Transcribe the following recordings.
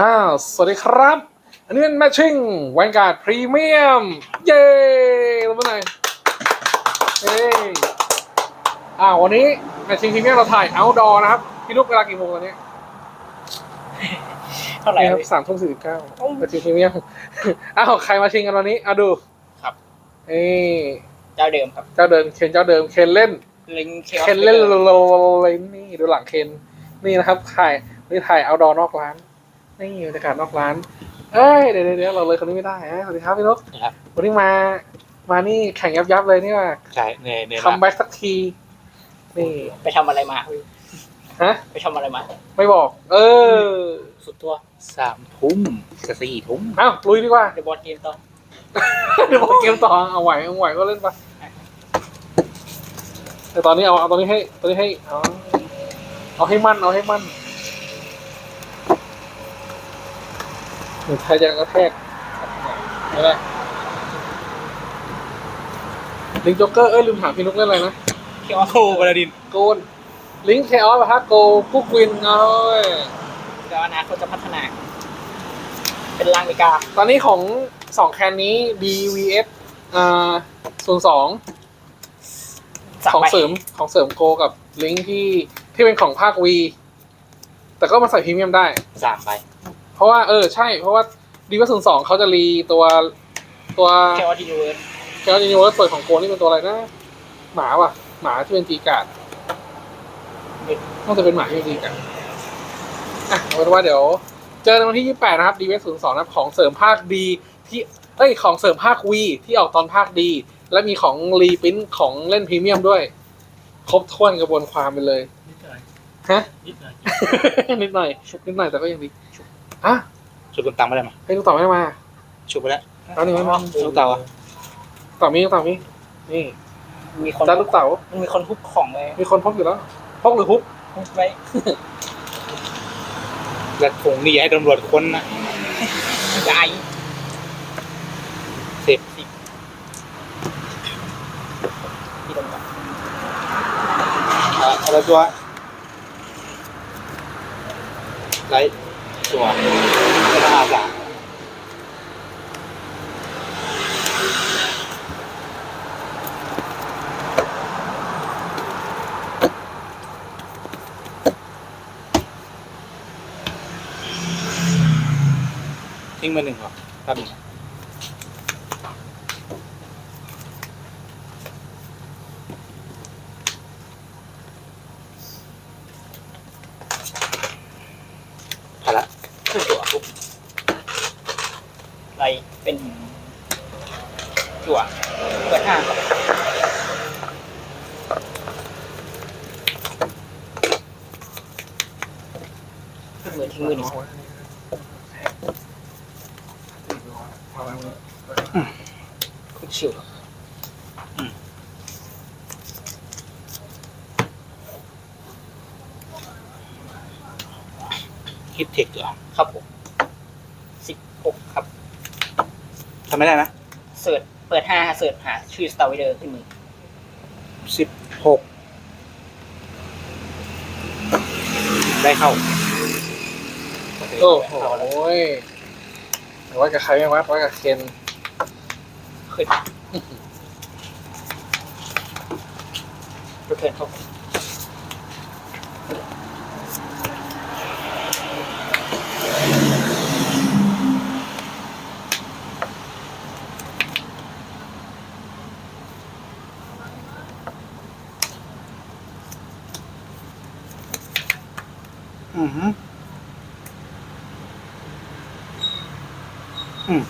อ้าว สวัสดีครับ อันนี้เป็นแมทชิ่งแวนการ์ดพรีเมียม เย้รู้ไหมเฮ้ยอ้าววันนี้แมทชิ่งพรีเมียมเราถ่าย outdoor นะครับ พี่ลูกเวลากี่โมงตอนนี้เท่าไหร่นี่คครัรับบสามทุ่มสี่สิบเก้าแมทชิ่งพรีเมียม อ้าวใครมาชิงกันวันนี้เอาดูครับนี่เจ้าเดิมครับ เจ้าเดิม เคนเจ้าเดิม เคนเล่นลิงเคเคนเล่นโลเลยนี่ดูหลังเคน นี่นะครับถ่ายนี่ถ่ายเอาดอนอกร้าน นี่บรรยากาศนอกร้าน เอ้ยเดี๋ยวเดี๋ยวเดี๋ยวเราเลยคนนี้ไม่ได้ฮะสวัสดีครับพี่นกครับ วันนี้มามานี่แข่งยับยับเลยนี่ว่าใช่เหนื่อยเหนื่อยคัมแบ็กสักทีนี่ไปทำอะไรมาฮะไปทำอะไรมา ไม่บอก เออ สุดตัวสามทุ่มกับสี่ทุ่มเอ้าลุยดีกว่าเดบอลเกมต่อเดี๋ยวบอกเกมต่อเอาไหวเอาไหวก็เล่นไปแต่ตอนนี้เอาเอาตอนนี้ให้ตอนนี้ให้เอาเอาให้มั่นเอาให้มั่น หรือใครจะกระแทกไม่ได้ลิงจ็อกเกอร์เอ้ยลืมถามพี่นุกเล่นอะไรนะเคออสโคบาลาดินโกนลิงเคออสปะฮะโกกุ๊กวินเอาเว้ยเดี๋ยวอนาคตจะพัฒนา เป็นลางเมกา ตอนนี้ของสองแคนนี้ BVS อ่าศูนย์สองสับของไปเสริมของเสริมโกกับลิงก์ที่ที่เป็นของภาควีแต่ก็มาใส่พรีเมียมได้สามใบ เพราะว่าเออใช่ เพราะว่าดีว่าศูนย์สองเขาจะรีตัวตัวเคออสยูนิเวิร์สแกลนิวเวิร์สเปิดของโกนี่เป็นตัวอะไรนะ หมาว่ะ หมาที่เป็นจีการ์ดน่าจะเป็นหมาที่เป็นจีการ์ดอะเอาเป็นว่าเดี๋ยว เจอในวันที่ 28 นะครับดีเวศูนย์สองนะครับของเสริมภาคดีที่เอ้ยของเสริมภาควีที่ออกตอนภาคดี และมีของรีพินของเล่นพรีเมียมด้วย ครบถ้วนกระบวนความไปเลย นิดหน่อยฮะนิดหน่อยนิดหน่อย นิดหน่อยแต่ก็ยังดี อะชุดคนตังไม่ได้มาให้ลูกต่อไม่ได้มาชุดไปแล้วตอนนี้ไม่มาลูกเต่าอะต่อมีลูกต่อมีนี่มีคนจ้าลูกเต๋ามันมีคนฮุบของเลยมีคนพกอยู่แล้วพกหรือฮุบฮุบไว้แล้วคงนี่อย่าให้ตำรวจค้นนะจะไอสิบที่ตรงกับอ่าอะไรตัวไลท์ตัวเป็นอาสาม ทิ้งมาหนึ่งก่อนครับหนึ่งพอละ คือตัวฮุบอะไรเป็นจั่วเปิดห้าครับขึ้นมือทิ้งมือหนึ่ง คุณชิวฮิตเทคเหรอครับผมสิบหกครับทำไม่ได้นะเสิร์ชเปิดห้าเสิร์ชหาชื่อสตาร์ไวเดอร์ขึ้นมือสิบหกได้เข้า โอ้โหแต่ว่ากับใครไม่วัดว่ากับเคน ขึ้นรถเทิร์นครับอือฮึอืม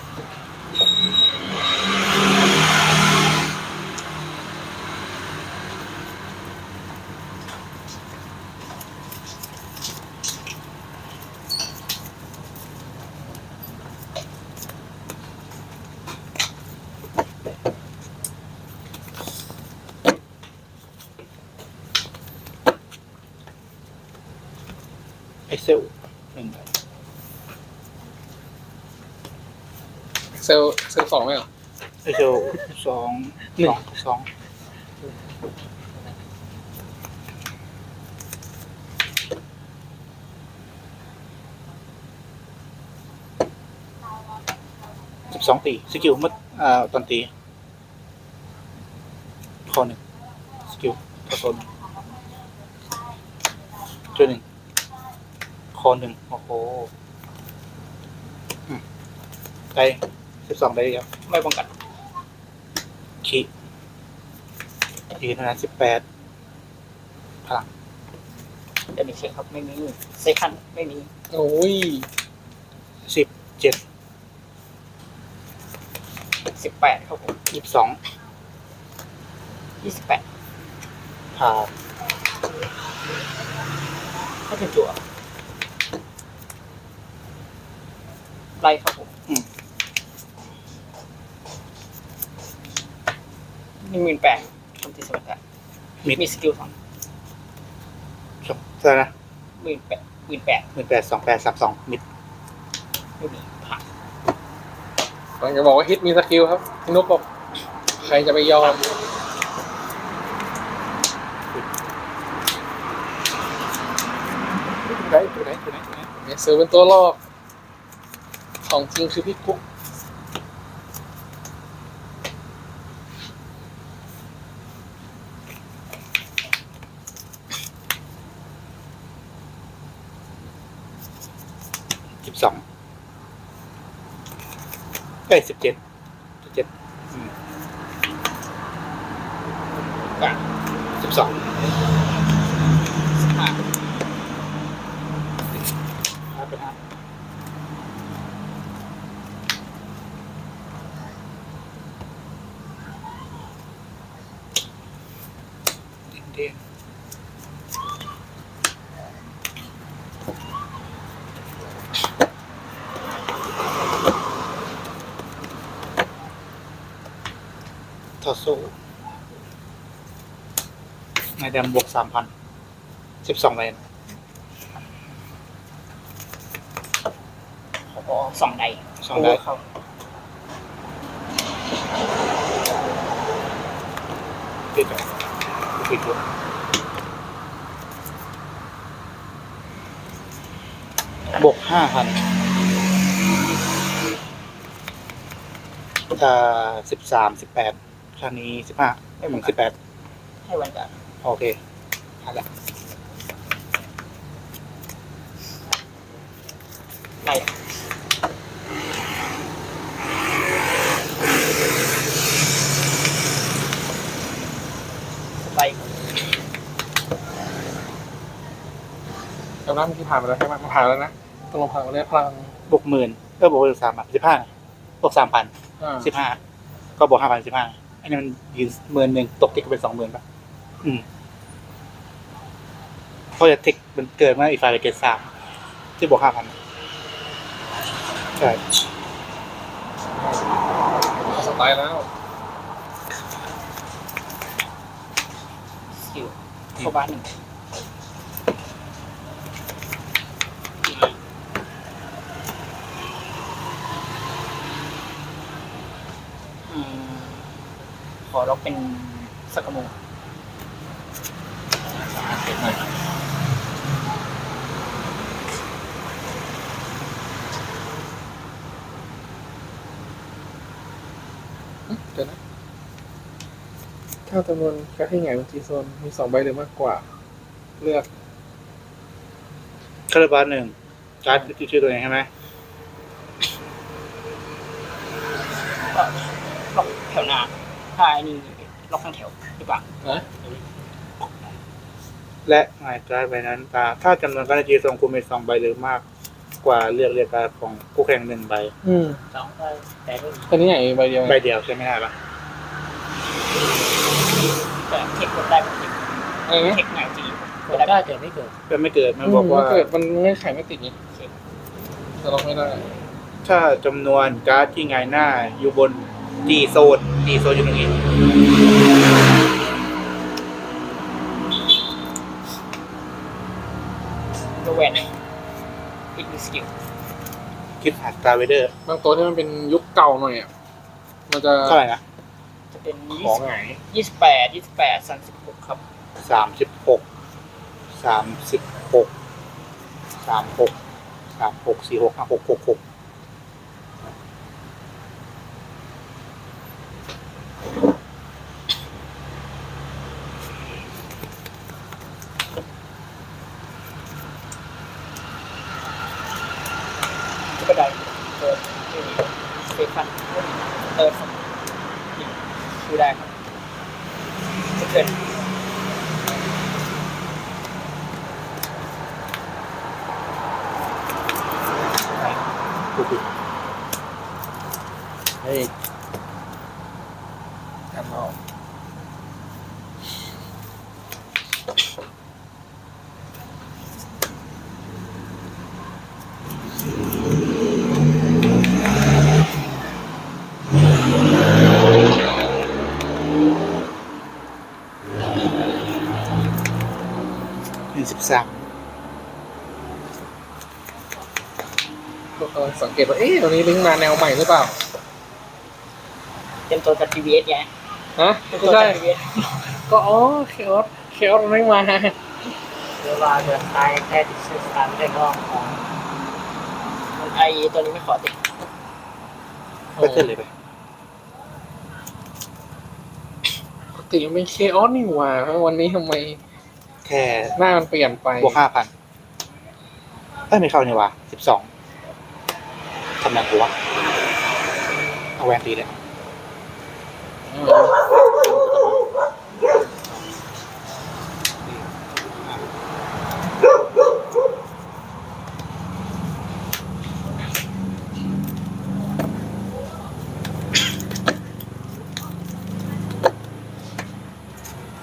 เอ็กเซลหนึ่งใบ เซลเซลสองไหมเหรอเอ็กเซลสองหนึ่สงองสองสองตีสกิลเมื่ออ่าตอนตีข้อหนึ่งสกิลผสมจุดหนึ่งคอหนึ่งโอ้โหอืมได้ สิบสองได้ครับ ไม่ป้องกันขียืนเท่านั้นสิบแปดพลังจะมีเช็คครับไม่มีเซคันไม่มี โอ้ยสิบเจ็ดสิบแปดครับผมยี่สิบสองยี่สิบแปดผ่าถ้าเป็นจั่วไล่ครับผม อืม ห นึ่งหมื่นแปดคำที่สมัครมีมีสกิลสองจบเท่าไหร่นะหมื่นแปดหมื่นแปดหนึ่งแปดสองแปดสามสองมิดไม่มีผ่านกำลังจะบอกว่าฮิตมีสกิลครับพี่นุ๊กบอกใครจะไปยอมไหนตัวไหนตัวไหนตัวไหนเนี่ยซื้อเป็นตัวลอกของจริงคือพี่กุ๊ก สิบสอง เอ้สิบเจ็ดสิบเจ็ดสิบสอง สิบห้า ห้าเป็นห้าเด้งทอโซ่ ในแดมบวกสามพันสิบสองเลนขอสองใดสองได้ครับปิดก่อนปิดด้วยบวกห้าพันอ่าสิบสามสิบแปดครั้งนี้สิบห้าไม่เหมือนสิบแปดให้วันกัน โอเคผ่านละไล่ไล่จำได้เมื่อกี้ผ่านไปแล้วใช่ไหมมันผ่านแล้วนะต้องลงผ่านไปแล้วพลังบวกหมื่นเออบวกสิบสามอะสิบห้าบวกสามพันอ่าสิบห้าก็บวกห้าพันสิบห้าอันนี้มันยืนหมื่นหนึ่งตกติกก็เป็นสองหมื่นป่ะอืม เพราะจะติกมันเกิดเมื่ออีกฝ่ายไปเกตสามที่บวกห้าพันใช่สไตล์แล้วสกิลโซบ้านหนึ่งอืมขอเราเป็นสกโมเดี๋ยวนะ ถ้าจำนวนการที่ไงบนจีโซนมีสองใบหรือมากกว่า เลือกคาราบาลหนึ่งการ์ดชื่อตัวเองใช่ไหมก็ล็อกแถวหน้าถ้าอันนี้ล็อกทั้งแถวหรือเปล่านะและหมายการ์ดใบนั้นตาถ้าจำนวนการ์ดจีทรงคุณมีสองใบหรือมากกว่าเลือกเรียกการ์ดของคู่แข่งหนึ่งใบอืมสองใบแต่ก็อันนี้ไงใบเดียวไงใบเดียวใช่ไหมได้ปะ แต่เทคกดได้แบบเทคอะไรนะเทคไหนจีกดได้แต่ไม่เกิดก็ไม่เกิดมันบอกว่า เกิดมันไม่ไขไม่ติดไงจะล็อกไม่ได้ ถ้าจำนวนการ์ดที่ไงหน้าอยู่บนดีโซนดีโซนอยู่ตรงนี้โรแวนอีกหนึ่งสกิลคิดหาสตาร์เวเดอร์บางตัวที่มันเป็นยุคเก่าหน่อยอะมันจะเท่าไหร่นะ จะเป็นของไงายยี่สิบแปดยี่สิบแปดสามสิบหกครับสามสิบหกสามสิบหกสามหกสามหกสี่หกห้าหกหกหก ก็ได้เปิดที่นี่สเตฟันเติร์ดครับนี่ดูได้ครับจะเกิน กูปิดเฮ้ยกันออก หนึ่ง สิบสามก็กำลังสังเกตว่าเอ๊ะตรงนี้ลิงก์มาแนวใหม่หรือเปล่าเต็มตัวกับ TVS ไงฮะเต็มไม่ตัวใช่กับ TVS ก็อ๋อเคออสเคออสไม่มาเวลาเดินไปแค่ติดสื่อสารไม่ได้ก็ของมันไอตัวนี้ไม่ขอติดก็ขึ้นเลยไปปกติมันเป็นเคออสนี่หว่าวันนี้ทำไมแค่หน้ามันเปลี่ยนไปบวกห้าพันเอ้ยไม่เข้านี่วะสิบสอง ทำแรงกูวะเอาแวนตีเลยอืม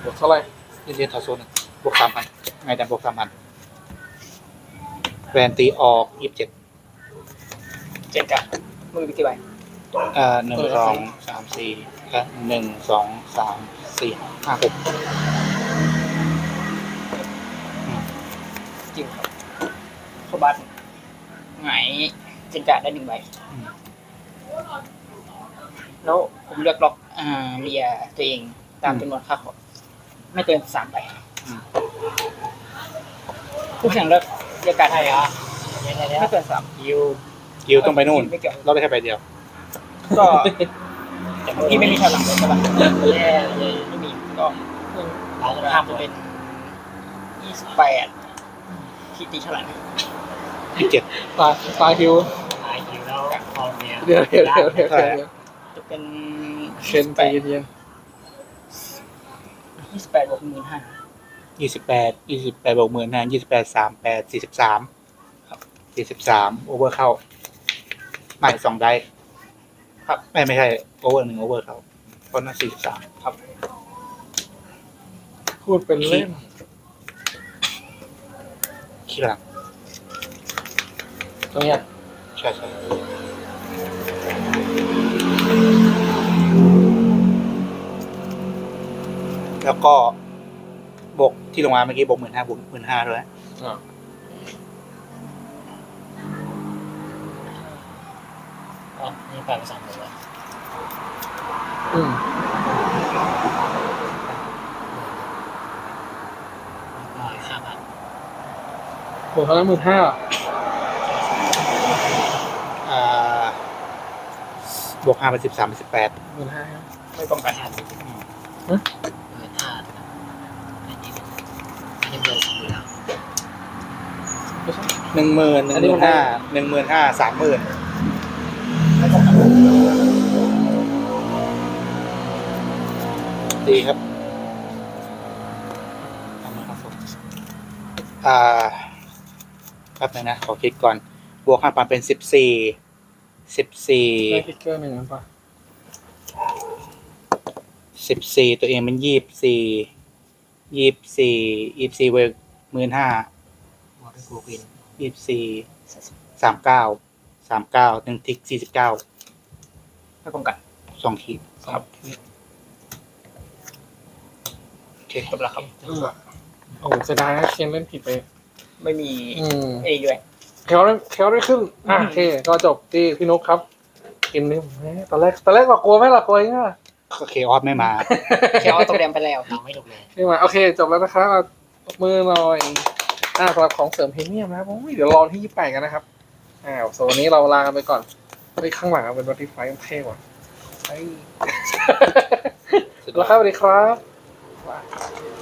บวกเท่าไหร่เรียนต่อโซนหนึ่งบวกสามพันไงแต่บวกสามพันแวนตีออกยี่สิบเจ็ด เจนกันมือวิธีไวเอ่อหนึ่งสองสามสี่เอ่อหนึ่งสองสามสี่ห้าหกจริงครับเข้าบัตหงายเจนกันได้หนึ่งใบอืมแล้วผมเลือกล็อกอ่าเรียตัวเองตามจำนวนค่าขอไม่เกินสามใบอืมผู้แข่งเลือกเรียกการไทยอะไม่เกินสามยิ วยิวต้องไปนู่นไม่เกี่ยวเราได้แค่ใบเดียว ก็พี่ไม่มีทางหลังเลยใช่ปะแย่เลยไม่มีก็เราจะทำเป็นยี่สิบแปดที่ตีเท่าไหร่นะยี่สิบเจ็ดตาตาฮิวตายคิวแล้วพอเนี่ยเดี๋ยวเดี๋ยวเดี๋ยวเดี๋ยวเดี๋ยวจะเป็นเชนใจเย็นยี่สิบแปดบวกหมื่นห้ายี่สิบแปดยี่สิบแปดบวกหมื่นห้ายี่สิบแปดสามแปดสี่สิบสามครับสี่สิบสามโอเวอร์เข้า ไม่สองได้ครับ ไม่ไม่ใช่โอเวอร์หนึ่งโอเวอร์เข้าเพราะนั่นสี่สิบสามครับๆพูดเป็นเล่นขี้หลังตรงเนี้ยใช่ใช่แล้วก็บวกที่ลงมาเมื่อกี้บวกหมื่นห้าบวกหมื่นห้าด้วย อ่าอ๋อนี่แปดสามหมดเลยอืมร้อยห้าพันบวกเท่านั้นหมื่นห้าอ่า บวกห้าเป็นสิบสามเป็นสิบแปดหมื่นห้าไม่ป้องกันหันหมื่นห้าอันนี้อันนี้เลยอยู่แล้วไม่ใช่หนึ่งหมื่นหนึ่งอันหนี้มื่มันนห้าหนึ่งหมื่นห้าสามหมื่น ดีครับเอามาครับผมอ่าแป๊บนึงนะ ขอคิดก่อน บวกห้าพันเป็นสิบสี่สิบสี่ได้พิกเกอร์หนึ่งนั้นปะสิบสี่ตัวเองมันยี่สิบสี่ยี่สิบสี่ยี่สิบสี่เวกหมื่นห้าวอเตอร์กูกินยี่สิบสี่สามเก้าสามเก้าหนึ่งทิกสี่สิบเก้าไม่ป้องกันสองขีดครับ โอเคจบแล้วครับ โอ้โหเสียดายนะเคนเล่นผิดไป ไม่มีอืมเอด้วย เคลได้เคลได้ขึ้น อะอืม โอเค ก็จบที่พี่นุ๊กครับกินนี่แหมตอนแรกตอนแรกบอกกลัวไหมล่ะกลัวยังไงล่ะโอเคออสไม่มาแค่เอาตกแดงไปแล้วเราไม่ถูกเลยไม่มาโอเค จบแล้วนะครับเอาตบมือหน่อยอ่าสำหรับของเสริมพรีเมียมนะครับโอ้ยเดี๋ยวรอที่ยี่สิบแปดกันนะครับอ่าส่วนวันนี้เราลากันไปก่อนเฮ้ยข้างหลังเป็นวัตถุไฟเท่กว่าเฮ้ยแล้วครับสวัสดีครับ 块。